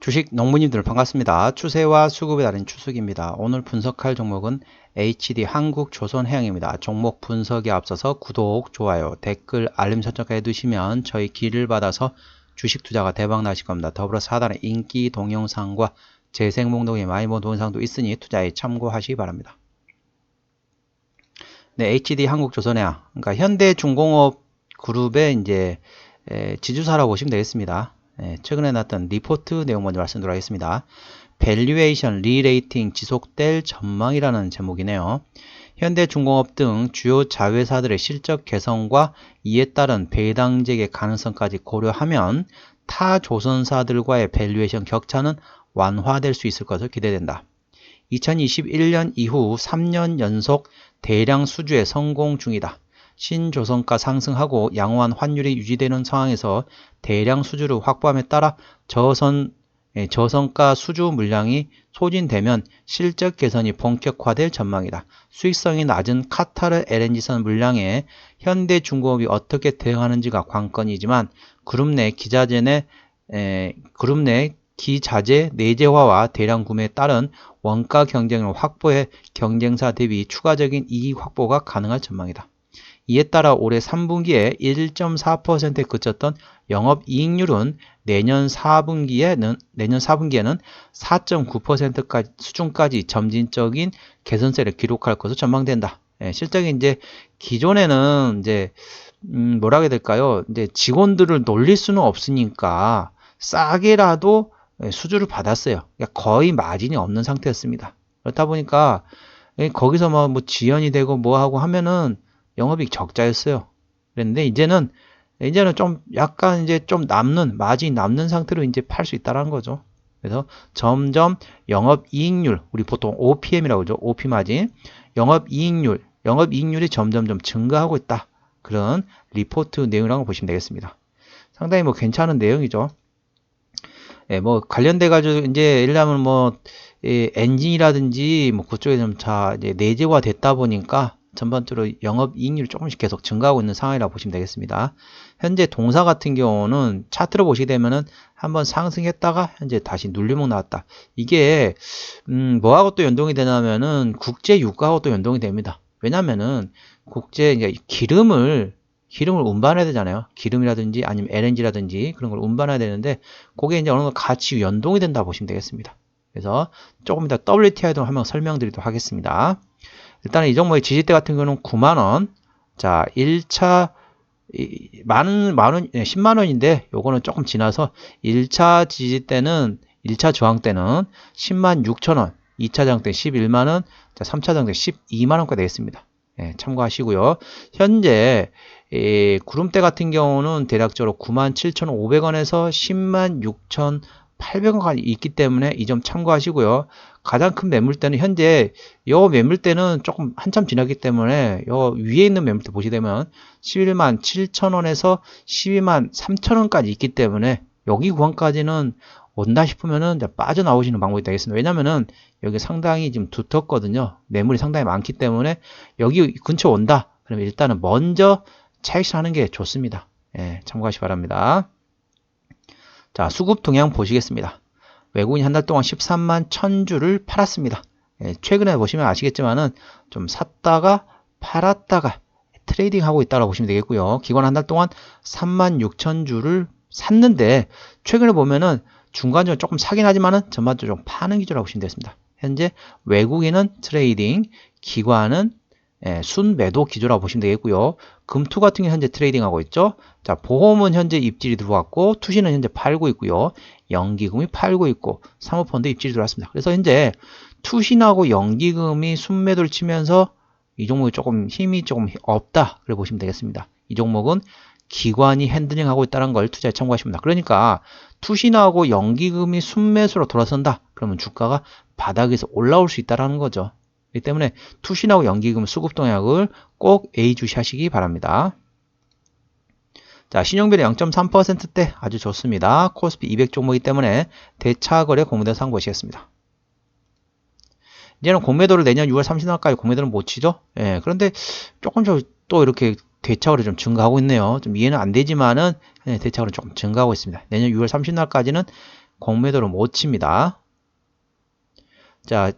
주식 농부님들 반갑습니다. 추세와 수급에 달인 추석입니다. 오늘 분석할 종목은 HD 한국조선해양입니다. 종목 분석에 앞서서 구독, 좋아요, 댓글, 알림 설정까지 해두시면 저희 길을 받아서 주식 투자가 대박 나실 겁니다. 더불어서 하단에 인기 동영상과 재생 목록에 많이 본 동영상도 있으니 투자에 참고하시기 바랍니다. 네, HD 한국조선해양. 그러니까 현대중공업 그룹의 이제 지주사라고 보시면 되겠습니다. 예, 최근에 나왔던 리포트 내용 먼저 말씀드리도록 하겠습니다. 밸류에이션 리레이팅 지속될 전망이라는 제목이네요. 현대중공업 등 주요 자회사들의 실적 개선과 이에 따른 배당직의 가능성까지 고려하면 타 조선사들과의 밸류에이션 격차는 완화될 수 있을 것으로 기대된다. 2021년 이후 3년 연속 대량 수주에 성공 중이다. 신조선가 상승하고 양호한 환율이 유지되는 상황에서 대량 수주를 확보함에 따라 저선 예, 저성가 수주 물량이 소진되면 실적 개선이 본격화될 전망이다. 수익성이 낮은 카타르 LNG선 물량에 현대중공업이 어떻게 대응하는지가 관건이지만 그룹 내 기자재 내 에, 그룹 내 기자재 내재화와 대량 구매에 따른 원가 경쟁을 확보해 경쟁사 대비 추가적인 이익 확보가 가능할 전망이다. 이에 따라 올해 3분기에 1.4%에 그쳤던 영업 이익률은 내년 4분기에는 내년 4분기에는 4.9%까지 수준까지 점진적인 개선세를 기록할 것으로 전망된다. 예, 실적이 이제 기존에는 이제 음, 뭐라 해야 될까요? 이제 직원들을 놀릴 수는 없으니까 싸게라도 예, 수주를 받았어요. 그러니까 거의 마진이 없는 상태였습니다. 그렇다 보니까 예, 거기서 뭐, 뭐 지연이 되고 뭐 하고 하면은 영업이익 적자였어요. 그랬는데 이제는 이제는 좀 약간 이제 좀 남는 마진 남는 상태로 이제 팔 수 있다라는 거죠. 그래서 점점 영업 이익률 우리 보통 OPM이라고 그러죠. OP 마진 영업 이익률 영업 이익률이 점점 좀 증가하고 있다. 그런 리포트 내용이라고 보시면 되겠습니다. 상당히 뭐 괜찮은 내용이죠. 예, 뭐 관련돼 가지고 이제 예를 들면 뭐 예, 엔진이라든지 뭐 그쪽에 좀자 이제 내재화 됐다 보니까 전반적으로 영업이익률이 조금씩 계속 증가하고 있는 상황이라고 보시면 되겠습니다. 현재 동사 같은 경우는 차트로 보시게 되면은 한번 상승했다가 현재 다시 눌림목 나왔다. 이게 음 뭐하고 또 연동이 되냐면은 국제 유가하고 또 연동이 됩니다. 왜냐면은 국제 이제 기름을 기름을 운반해야 되잖아요. 기름이라든지 아니면 LNG라든지 그런 걸 운반해야 되는데 그게 이제 어느 정도 같이 연동이 된다 보시면 되겠습니다. 그래서 조금 이따 WTI도 한번 설명드리도록 하겠습니다. 일단 이 종목의 지지대 같은 경우는 9만원. 자, 1차, 만원, 만원, 10만 원인데, 요거는 조금 지나서 1차 지지대는, 1차 저항 때는 10만 6천 원, 2차 저항 때 11만 원, 자, 3차 저항 때 12만 원까지 되겠습니다. 예, 참고하시고요. 현재, 이 구름대 같은 경우는 대략적으로 97,500원에서 10만 6천 800원까지 있기 때문에 이 점 참고하시고요. 가장 큰 매물대는 현재 요 매물대는 조금 한참 지났기 때문에 요 위에 있는 매물대 보시게 되면 11만 7천원에서 12만 3천원까지 있기 때문에 여기 구간까지는 온다 싶으면은 빠져나오시는 방법이 되겠습니다. 왜냐면은 여기 상당히 지금 두텁거든요. 매물이 상당히 많기 때문에 여기 근처 온다. 그러면 일단은 먼저 차익실 하는 게 좋습니다. 예, 참고하시 기 바랍니다. 자, 수급 동향 보시겠습니다. 외국인 한달 동안 13만 1000주를 팔았습니다. 예, 최근에 보시면 아시겠지만은 좀 샀다가 팔았다가 트레이딩 하고 있다고 보시면 되겠고요. 기관 한 달 동안 3만 6천 주를 샀는데 최근에 보면은 중간적으로 조금 사긴 하지만은 전반적으로 좀 파는 기조라고 보시면 되겠습니다. 현재 외국인은 트레이딩, 기관은 예, 순매도 기조라고 보시면 되겠고요. 금투 같은 게 현재 트레이딩 하고 있죠. 자, 보험은 현재 입질이 들어왔고, 투시는 현재 팔고 있고요. 연기금이 팔고 있고, 사모펀드 입질이 들어왔습니다. 그래서 현재 투신하고 연기금이 순매도를 치면서 이 종목이 조금 힘이 조금 없다. 그래 보시면 되겠습니다. 이 종목은 기관이 핸들링 하고 있다는 걸 투자에 참고하십니다. 그러니까 투신하고 연기금이 순매수로 돌아선다. 그러면 주가가 바닥에서 올라올 수 있다는 거죠. 그렇기 때문에 투신하고 연기금 수급 동약을 꼭 A 주시하시기 바랍니다. 자, 신용비율 0.3%대 아주 좋습니다. 코스피 200 종목이기 때문에 대차거래 공매도 상 보시겠습니다. 이제는 공매도를 내년 6월 30일까지 공매도를 못 치죠. 예, 그런데 조금 또 이렇게 대차거래 좀 증가하고 있네요. 좀 이해는 안 되지만은 예, 대차거래 조금 증가하고 있습니다. 내년 6월 30일까지는 공매도를 못 칩니다. 자,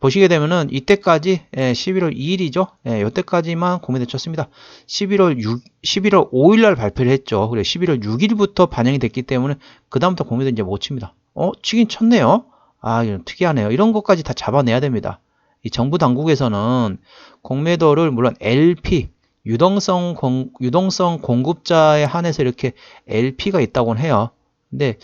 보시게 되면은 이때까지 예, 11월 2일이죠. 예, 이때까지만 공매도 쳤습니다. 11월 6, 11월 5일 날 발표를 했죠. 그래 11월 6일부터 반영이 됐기 때문에 그 다음부터 공매도 이제 못 칩니다. 어, 치긴 쳤네요. 아, 이건 특이하네요. 이런 것까지 다 잡아내야 됩니다. 이 정부 당국에서는 공매도를 물론 LP 유동성 공, 유동성 공급자에 한해서 이렇게 LP가 있다고는 해요. 근데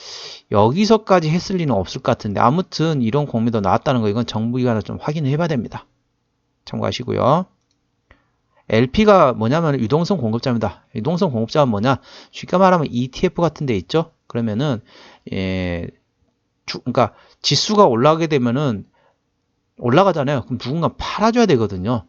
여기서까지 했을 리는 없을 것 같은데 아무튼 이런 공매도 나왔다는 거 이건 정부기관에서 좀 확인을 해봐야 됩니다. 참고하시고요. LP가 뭐냐면 유동성 공급자입니다. 유동성 공급자는 뭐냐? 쉽게 말하면 ETF 같은 데 있죠? 그러면은 예, 주, 그러니까 지수가 올라가게 되면은 올라가잖아요. 그럼 누군가 팔아줘야 되거든요.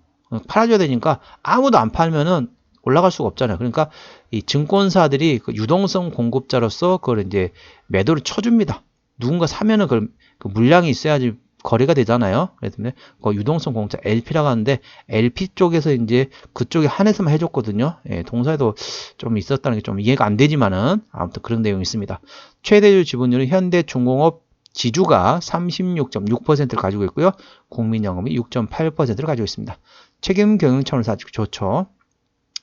팔아줘야 되니까 아무도 안 팔면은 올라갈 수가 없잖아요. 그러니까 이 증권사들이 그 유동성 공급자로서 그걸 이제 매도를 쳐줍니다. 누군가 사면은 그, 그 물량이 있어야지 거래가 되잖아요. 그래서 그 유동성 공급자 LP라고 하는데 LP 쪽에서 이제 그쪽에 한해서만 해줬거든요. 예, 동사에도 좀 있었다는 게 좀 이해가 안 되지만은 아무튼 그런 내용이 있습니다. 최대주 지분율은 현대중공업 지주가 36.6%를 가지고 있고요. 국민연금이 6.8%를 가지고 있습니다. 책임 경영차원에서 아주 좋죠.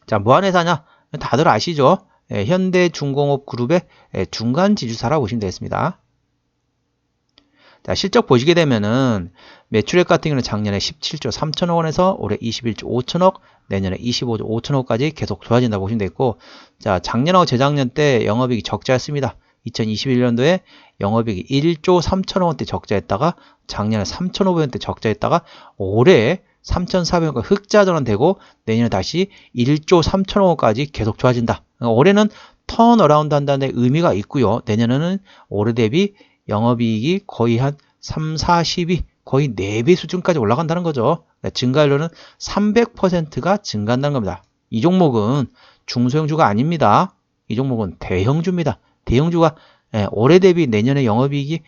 자, 뭐 하는 회사냐? 다들 아시죠? 예, 현대중공업 그룹의 예, 중간 지주사라고 보시면 되겠습니다. 자, 실적 보시게 되면은 매출액 같은 경우는 작년에 17조 3천억 원에서 올해 21조 5천억, 내년에 25조 5천억까지 계속 좋아진다고 보시면 되겠고, 자, 작년하고 재작년 때 영업이익이 적자였습니다. 2021년도에 영업이익이 1조 3천억 원대 적자했다가 작년에 3,500원대 적자했다가 올해 3,400원 흑자 전환 되고 내년에 다시 1조 3천억 원까지 계속 좋아진다. 그러니까 올해는 턴어라운드 한다는 의미가 있고요. 내년에는 올해 대비 영업이익이 거의 한 3, 40이 거의 4배 수준까지 올라간다는 거죠. 그러니까 증가율로는 300%가 증가한다는 겁니다. 이 종목은 중소형주가 아닙니다. 이 종목은 대형주입니다. 대형주가 예, 올해 대비 내년에 영업이익이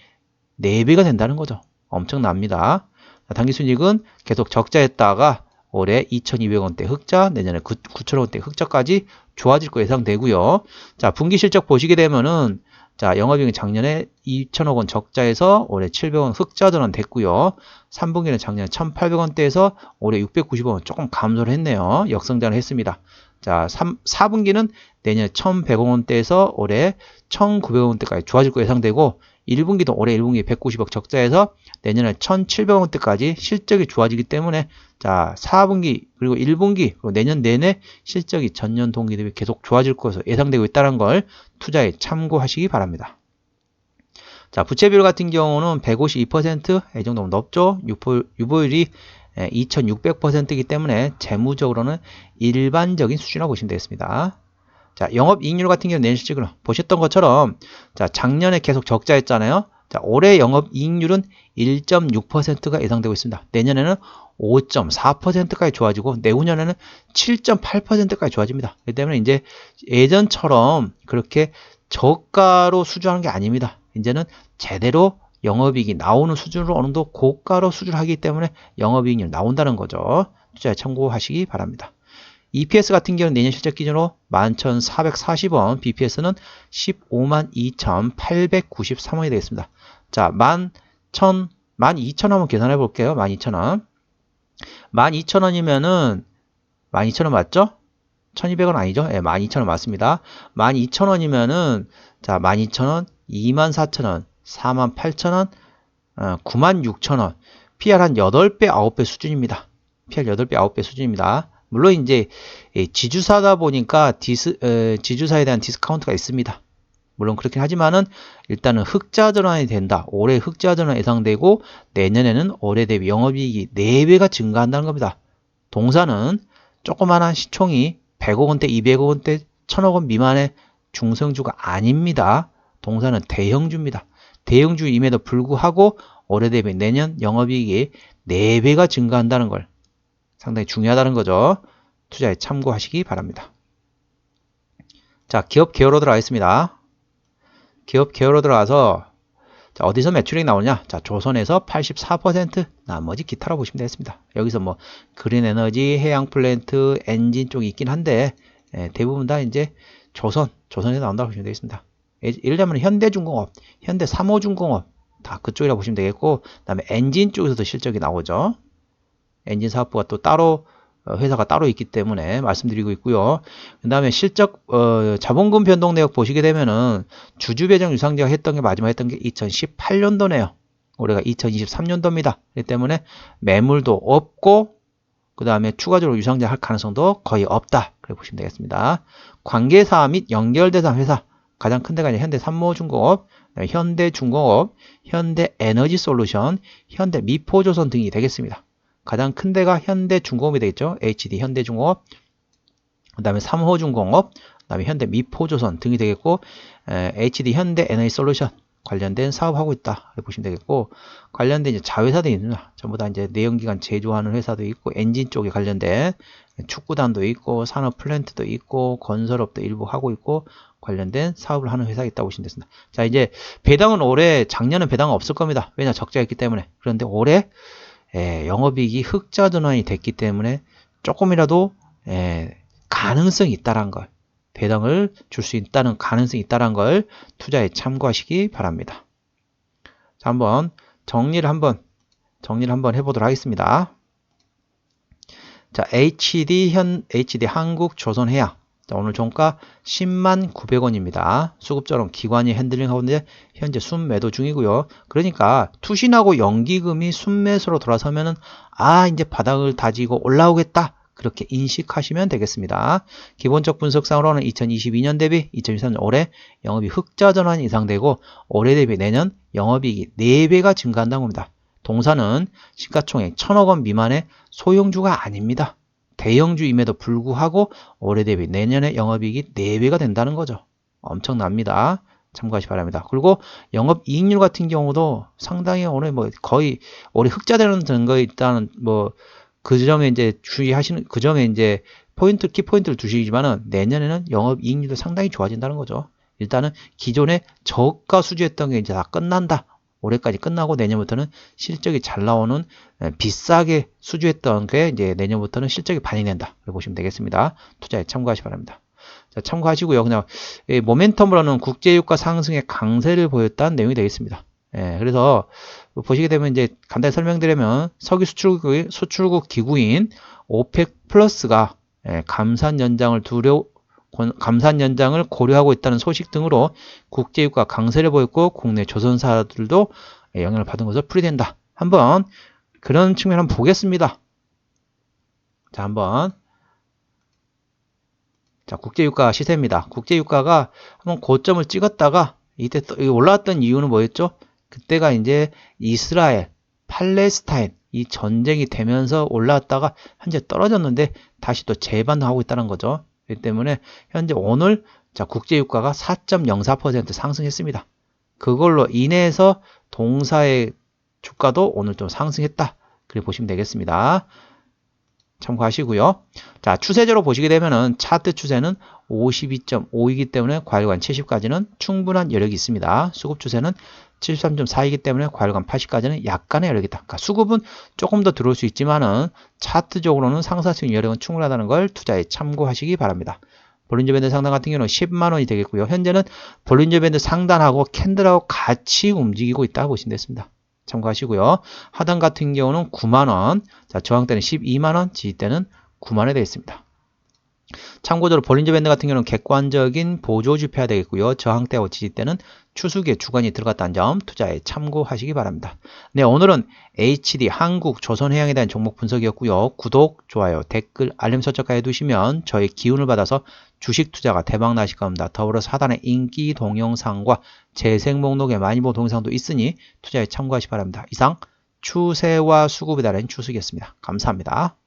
4배가 된다는 거죠. 엄청납니다. 당기순이익은 계속 적자했다가 올해 2,200원대 흑자, 내년에 9,000원대 흑자까지 좋아질 거 예상되고요. 자, 분기 실적 보시게 되면은 자, 영업이익은 작년에 2천억 원 적자에서 올해 700원 흑자 전환 됐고요. 3분기는 작년에 1,800원대에서 올해 690원 조금 감소를 했네요. 역성장을 했습니다. 자, 3, 4분기는 내년에 1,100원대에서 올해 1,900원대까지 좋아질 거 예상되고 1분기도 올해 1분기 190억 적자에서 내년에 1,700원대까지 실적이 좋아지기 때문에 자 4분기 그리고 1분기 그리고 내년 내내 실적이 전년 동기 대비 계속 좋아질 것으로 예상되고 있다는 걸 투자에 참고하시기 바랍니다. 자 부채 비율 같은 경우는 152%이 정도면 높죠. 유보율이 2600%이기 때문에 재무적으로는 일반적인 수준이라고 보시면 되겠습니다. 자, 영업이익률 같은 경우는 실적을 보셨던 것처럼 자, 작년에 계속 적자했잖아요. 자, 올해 영업이익률은 1.6%가 예상되고 있습니다. 내년에는 5.4%까지 좋아지고 내후년에는 7.8%까지 좋아집니다. 그렇기 때문에 이제 예전처럼 그렇게 저가로 수주하는 게 아닙니다. 이제는 제대로 영업이익이 나오는 수준으로 어느 정도 고가로 수주하기 때문에 영업이익률 나온다는 거죠. 투자에 참고하시기 바랍니다. EPS 같은 경우는 내년 실적 기준으로 11,440원, BPS는 152,893원이 되겠습니다. 자, 11,000, 12,000원 한번 계산해 볼게요. 12,000원. 12,000원이면은 12,000원 맞죠? 1,200원 아니죠? 예, 네, 12,000원 맞습니다. 12,000원이면은 자, 12,000원, 24,000원, 48,000원, 어, 96,000원. PR 한 8배, 9배 수준입니다. PR 8배, 9배 수준입니다. 물론 이제 지주사다 보니까 디스, 에, 지주사에 대한 디스카운트가 있습니다. 물론 그렇긴 하지만은 일단은 흑자 전환이 된다. 올해 흑자 전환 예상되고 내년에는 올해 대비 영업이익이 4배가 증가한다는 겁니다. 동사는 조그마한 시총이 100억 원대, 200억 원대, 1000억 원 미만의 중성주가 아닙니다. 동사는 대형주입니다. 대형주임에도 불구하고 올해 대비 내년 영업이익이 4배가 증가한다는 걸 상당히 중요하다는 거죠. 투자에 참고하시기 바랍니다. 자, 기업 개요로 들어가겠습니다. 기업 개요로 들어가서 자, 어디서 매출액이 나오냐? 자, 조선에서 84%, 나머지 기타로 보시면 되겠습니다. 여기서 뭐 그린 에너지, 해양 플랜트, 엔진 쪽이 있긴 한데 예, 대부분 다 이제 조선, 조선에서 나온다고 보시면 되겠습니다. 예- 예를 들면 현대중공업, 현대 삼호중공업 다 그쪽이라고 보시면 되겠고 그 다음에 엔진 쪽에서도 실적이 나오죠. 엔진 사업부가 또 따로 어, 회사가 따로 있기 때문에 말씀드리고 있고요. 그 다음에 실적 어, 자본금 변동 내역 보시게 되면은 주주 배정 유상제가 했던 게 마지막 했던 게 2018년도네요. 올해가 2023년도입니다. 그렇기 때문에 매물도 없고 그 다음에 추가적으로 유상제 할 가능성도 거의 없다. 그렇게 보시면 되겠습니다. 관계사 및 연결대상 회사 가장 큰 데가 이제 현대삼모중공업, 현대중공업, 현대에너지솔루션, 현대미포조선 등이 되겠습니다. 가장 큰 데가 현대중공업이 되겠죠. HD 현대중공업, 그 다음에 삼호중공업, 그 다음에 현대미포조선 등이 되겠고 에, HD 현대 에너지솔루션 관련된 사업하고 있다. 보시면 되겠고 관련된 이제 자회사도 있습니다. 전부 다 이제 내연기관 제조하는 회사도 있고 엔진 쪽에 관련된 축구단도 있고 산업 플랜트도 있고 건설업도 일부 하고 있고 관련된 사업을 하는 회사가 있다고 보시면 되겠습니다. 자 이제 배당은 올해 작년은 배당은 없을 겁니다. 왜냐 적자였기 때문에 그런데 올해 에, 영업이익이 흑자 전환이 됐기 때문에 조금이라도 에, 가능성이 있다는 걸 배당을 줄 수 있다는 가능성이 있다는 걸 투자에 참고하시기 바랍니다. 자, 한번 정리를 한번 정리를 한번 해보도록 하겠습니다. 자, HD 현 HD 한국 조선해양 자, 오늘 종가 10만 900원입니다. 수급자론 기관이 핸들링 하고 있는데 현재 순매도 중이고요. 그러니까 투신하고 연기금이 순매수로 돌아서면은 아 이제 바닥을 다지고 올라오겠다. 그렇게 인식하시면 되겠습니다. 기본적 분석상으로는 2022년 대비 2023년 올해 영업이 흑자 전환이 예상되고 올해 대비 내년 영업이익이 4배가 증가한다고 합니다. 동사는 시가총액 1000억 원 미만의 소형주가 아닙니다. 대형주임에도 불구하고 올해 대비 내년에 영업이익이 4배가 된다는 거죠. 엄청납니다. 참고하시 기 바랍니다. 그리고 영업 이익률 같은 경우도 상당히 오늘 뭐 거의 올해 흑자 되는 증거에 있다는 뭐 그 점에 이제 주의하시는 그 점에 이제 포인트 키 포인트를 두시지만은 내년에는 영업 이익률도 상당히 좋아진다는 거죠. 일단은 기존에 저가 수주했던 게 이제 다 끝난다. 올해까지 끝나고 내년부터는 실적이 잘 나오는 비싸게 수주했던 게 이제 내년부터는 실적이 반영된다. 이렇게 보시면 되겠습니다. 투자에 참고하시 기 바랍니다. 자, 참고하시고요. 그냥 모멘텀으로는 국제유가 상승의 강세를 보였다는 내용이 되겠습니다. 예, 그래서 보시게 되면 이제 간단히 설명드리면 석유 수출국, 수출국 기구인 오펙 플러스가 예, 감산 연장을 두려 감산 연장을 고려하고 있다는 소식 등으로 국제유가 강세를 보였고 국내 조선사들도 영향을 받은 것으로 풀이된다. 한번 그런 측면 한번 보겠습니다. 자, 한번 자, 국제유가 시세입니다. 국제유가가 한번 고점을 찍었다가 이때 또 올라왔던 이유는 뭐였죠? 그때가 이제 이스라엘, 팔레스타인 이 전쟁이 되면서 올라왔다가 현재 떨어졌는데 다시 또 재반하고 있다는 거죠. 그렇기 때문에 현재 오늘 자 국제유가가 4.04% 상승했습니다. 그걸로 인해서 동사의 주가도 오늘 좀 상승했다. 그렇게 보시면 되겠습니다. 참고하시고요. 자, 추세적으로 보시게 되면은 차트 추세는 52.5이기 때문에 과일관 70까지는 충분한 여력이 있습니다. 수급 추세는 73.4이기 때문에 과일관 80까지는 약간의 여력이 있다. 그러니까 수급은 조금 더 들어올 수 있지만은 차트적으로는 상사층 여력은 충분하다는 걸 투자에 참고하시기 바랍니다. 볼린저 밴드 상단 같은 경우는 10만 원이 되겠고요. 현재는 볼린저 밴드 상단하고 캔들하고 같이 움직이고 있다 보시면 되겠습니다. 참고하시고요. 하단 같은 경우는 9만 원, 자 저항대는 12만 원, 지지대는 9만원이 되겠습니다. 참고적으로 볼린저 밴드 같은 경우는 객관적인 보조 지표가 되겠고요. 저항대와 지지대는 추수기에 주관이 들어갔다는 점 투자에 참고하시기 바랍니다. 네, 오늘은 HD 한국 조선해양에 대한 종목 분석이었고요. 구독, 좋아요, 댓글, 알림 설정까지 해두시면 저의 기운을 받아서 주식 투자가 대박 나실 겁니다. 더불어서 하단에 인기 동영상과 재생 목록에 많이 본 동영상도 있으니 투자에 참고하시기 바랍니다. 이상 추세와 수급에 따른 추석이었습니다. 감사합니다.